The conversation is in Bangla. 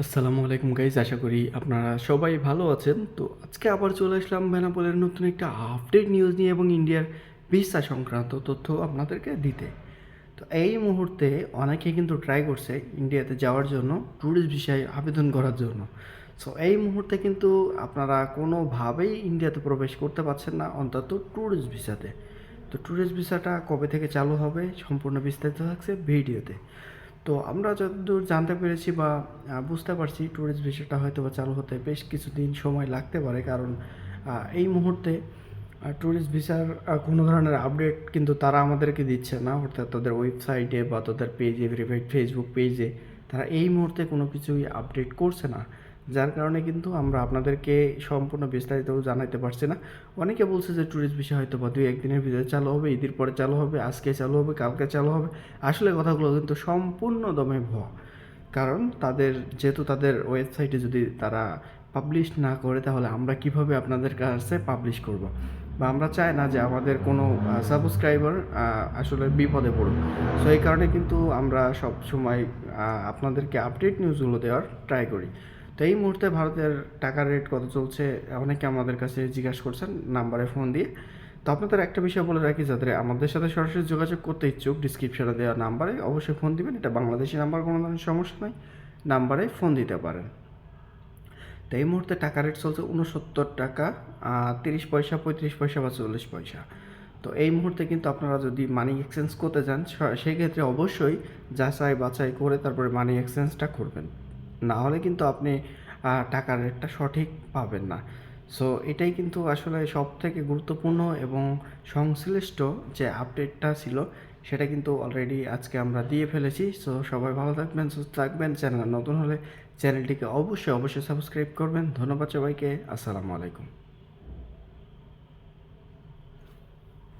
আসসালামু আলাইকুম গাইজ আশা করি আপনারা সবাই ভালো আছেন। তো আজকে আবার চলে আসলাম বেনাপোলের নতুন একটা আপডেট নিউজ নিয়ে এবং ইন্ডিয়ার ভিসা সংক্রান্ত তথ্য আপনাদেরকে দিতে। তো এই মুহূর্তে অনেকে কিন্তু ট্রাই করছে ইন্ডিয়াতে যাওয়ার জন্য ট্যুরিস্ট ভিসায় আবেদন করার জন্য। সো এই মুহূর্তে কিন্তু আপনারা কোনোভাবেই ইন্ডিয়াতে প্রবেশ করতে পারছেন না, অন্তত ট্যুরিস্ট ভিসাতে তো ট্যুরিস্ট ভিসাটা কবে থেকে চালু হবে, সম্পূর্ণ বিস্তারিত থাকছে ভিডিওতে। তো আমরা যতদূর জানতে পেরেছি বা বুঝতে পারছি ট্যুরিস্ট ভিসাটা হয়তো বা চালু হতে বেশ কিছুদিন সময় লাগতে পারে। কারণ এই মুহূর্তে ট্যুরিস্ট ভিসার কোনো ধরনের আপডেট কিন্তু তারা আমাদেরকে দিচ্ছে না। অর্থাৎ তাদের ওয়েবসাইটে বা তাদের পেজে ফেসবুক পেজে তারা এই মুহূর্তে কোনো কিছুই আপডেট করছে না। যার কারণে কিন্তু আমরা আপনাদেরকে সম্পূর্ণ বিস্তারিত জানাইতে পারছি না। অনেকে বলছে যে ট্যুরিস্ট ভিসা হয়তো বা দুই, একদিনের ভিতরে চালু হবে, ঈদের পরে চালু হবে, আজকে চালু হবে, কালকে চালু হবে। আসলে কথাগুলো কিন্তু সম্পূর্ণ দমে ভুয়া। কারণ তাদের, যেহেতু তাদের ওয়েবসাইটে যদি তারা পাবলিশ না করে, তাহলে আমরা কীভাবে আপনাদের কাছে পাবলিশ করব? বা আমরা চাই না যে আমাদের কোনো সাবস্ক্রাইবার আসলে বিপদে পড়ুক। সো এই কারণে কিন্তু আমরা সব সময় আপনাদেরকে আপডেট নিউজগুলো দেওয়ার ট্রাই করি। তো এই মুহূর্তে ভারতের টাকার রেট কত চলছে? অনেকে আমাদের কাছে জিজ্ঞাসা করছেন, নাম্বারে ফোন দিয়ে। তো আপনাদের একটা বিষয় বলে রাখি, যাদের আমাদের সাথে সরাসরি যোগাযোগ করতে ইচ্ছুক ডিসক্রিপশনে দেওয়া নাম্বারে অবশ্যই ফোন দিবেন। এটা বাংলাদেশি নাম্বার, কোনো ধরনের সমস্যা নাই। নাম্বারে ফোন দিতে পারেন। তো এই মুহূর্তে টাকা রেট চলছে উনসত্তর টাকা তিরিশ পয়সা, পঁয়ত্রিশ পয়সা বা চল্লিশ পয়সা। তো এই মুহূর্তে কিন্তু আপনারা যদি মানি এক্সচেঞ্জ করতে যান স- সেই ক্ষেত্রে অবশ্যই যাচাই বাছাই করে তারপরে মানি এক্সচেঞ্জটা করবেন। না হলে কিন্তু আপনি টাকার রেটটা সঠিক পাবেন না। সো এটাই কিন্তু আসলে সব থেকে গুরুত্বপূর্ণ এবং সংশ্লিষ্ট যে আপডেটটা ছিল, সেটা কিন্তু অলরেডি আজকে আমরা দিয়ে ফেলেছি। সো সবাই ভালো থাকবেন, সুস্থ থাকবেন। চ্যানেল নতুন হলে চ্যানেলটিকে অবশ্যই অবশ্যই সাবস্ক্রাইব করবেন। ধন্যবাদ সবাইকে। আসসালামু আলাইকুম।